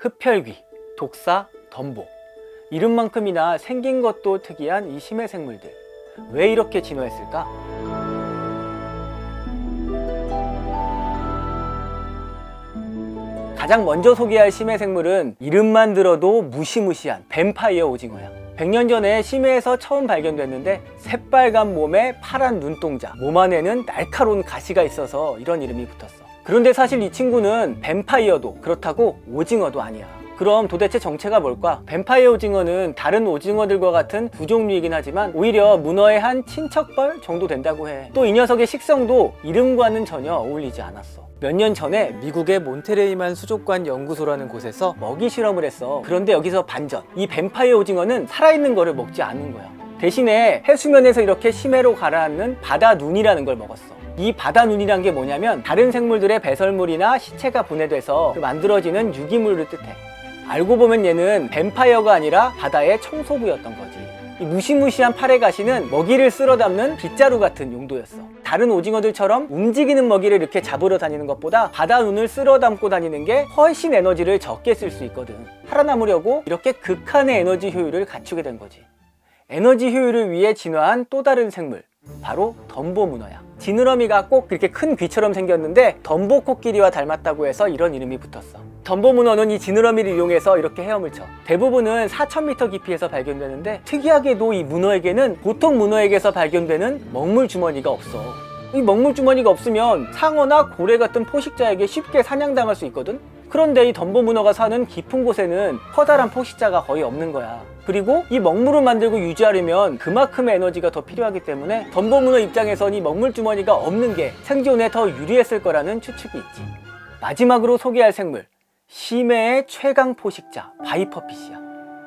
흡혈귀, 독사, 덤보. 이름만큼이나 생긴 것도 특이한 이 심해 생물들. 왜 이렇게 진화했을까? 가장 먼저 소개할 심해 생물은 이름만 들어도 무시무시한 뱀파이어 오징어야. 100년 전에 심해에서 처음 발견됐는데 새빨간 몸에 파란 눈동자, 몸 안에는 날카로운 가시가 있어서 이런 이름이 붙었어. 그런데 사실 이 친구는 뱀파이어도 그렇다고 오징어도 아니야. 그럼 도대체 정체가 뭘까? 뱀파이어 오징어는 다른 오징어들과 같은 두 종류이긴 하지만 오히려 문어의 한 친척벌 정도 된다고 해. 또 이 녀석의 식성도 이름과는 전혀 어울리지 않았어. 몇 년 전에 미국의 몬테레이만 수족관 연구소라는 곳에서 먹이 실험을 했어. 그런데 여기서 반전. 이 뱀파이어 오징어는 살아있는 거를 먹지 않는 거야. 대신에 해수면에서 이렇게 심해로 가라앉는 바다 눈이라는 걸 먹었어. 이 바다 눈이란 게 뭐냐면 다른 생물들의 배설물이나 시체가 분해돼서 그 만들어지는 유기물을 뜻해. 알고 보면 얘는 뱀파이어가 아니라 바다의 청소부였던 거지. 이 무시무시한 팔의 가시는 먹이를 쓸어 담는 빗자루 같은 용도였어. 다른 오징어들처럼 움직이는 먹이를 이렇게 잡으러 다니는 것보다 바다 눈을 쓸어 담고 다니는 게 훨씬 에너지를 적게 쓸 수 있거든. 살아남으려고 이렇게 극한의 에너지 효율을 갖추게 된 거지. 에너지 효율을 위해 진화한 또 다른 생물. 바로 덤보 문어야. 지느러미가 꼭 그렇게 큰 귀처럼 생겼는데 덤보 코끼리와 닮았다고 해서 이런 이름이 붙었어. 덤보 문어는 이 지느러미를 이용해서 이렇게 헤엄을 쳐. 대부분은 4,000m 깊이에서 발견되는데 특이하게도 이 문어에게는 보통 문어에게서 발견되는 먹물 주머니가 없어. 이 먹물 주머니가 없으면 상어나 고래 같은 포식자에게 쉽게 사냥당할 수 있거든. 그런데 이 덤보 문어가 사는 깊은 곳에는 커다란 포식자가 거의 없는 거야. 그리고 이 먹물을 만들고 유지하려면 그만큼의 에너지가 더 필요하기 때문에 덤보 문어 입장에선 이 먹물 주머니가 없는 게 생존에 더 유리했을 거라는 추측이 있지. 마지막으로 소개할 생물. 심해의 최강 포식자 바이퍼피시야.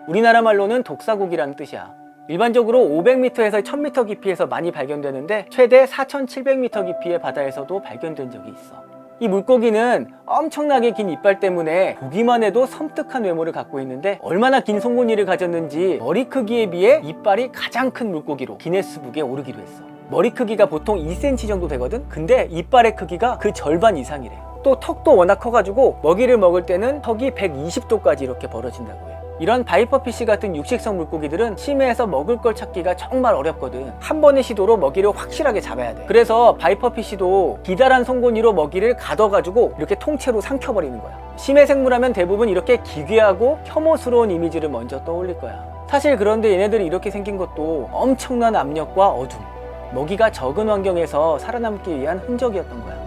우리나라 말로는 독사고기라는 뜻이야. 일반적으로 500m에서 1000m 깊이에서 많이 발견되는데 최대 4700m 깊이의 바다에서도 발견된 적이 있어. 이 물고기는 엄청나게 긴 이빨 때문에 보기만 해도 섬뜩한 외모를 갖고 있는데 얼마나 긴 송곳니를 가졌는지 머리 크기에 비해 이빨이 가장 큰 물고기로 기네스북에 오르기도 했어. 머리 크기가 보통 2cm 정도 되거든? 근데 이빨의 크기가 그 절반 이상이래. 또 턱도 워낙 커가지고 먹이를 먹을 때는 턱이 120도까지 이렇게 벌어진다고 해. 이런 바이퍼 피시 같은 육식성 물고기들은 심해에서 먹을 걸 찾기가 정말 어렵거든. 한 번의 시도로 먹이를 확실하게 잡아야 돼. 그래서 바이퍼 피시도 기다란 송곳니로 먹이를 가둬가지고 이렇게 통째로 삼켜버리는 거야. 심해 생물하면 대부분 이렇게 기괴하고 혐오스러운 이미지를 먼저 떠올릴 거야. 사실 그런데 얘네들이 이렇게 생긴 것도 엄청난 압력과 어둠, 먹이가 적은 환경에서 살아남기 위한 흔적이었던 거야.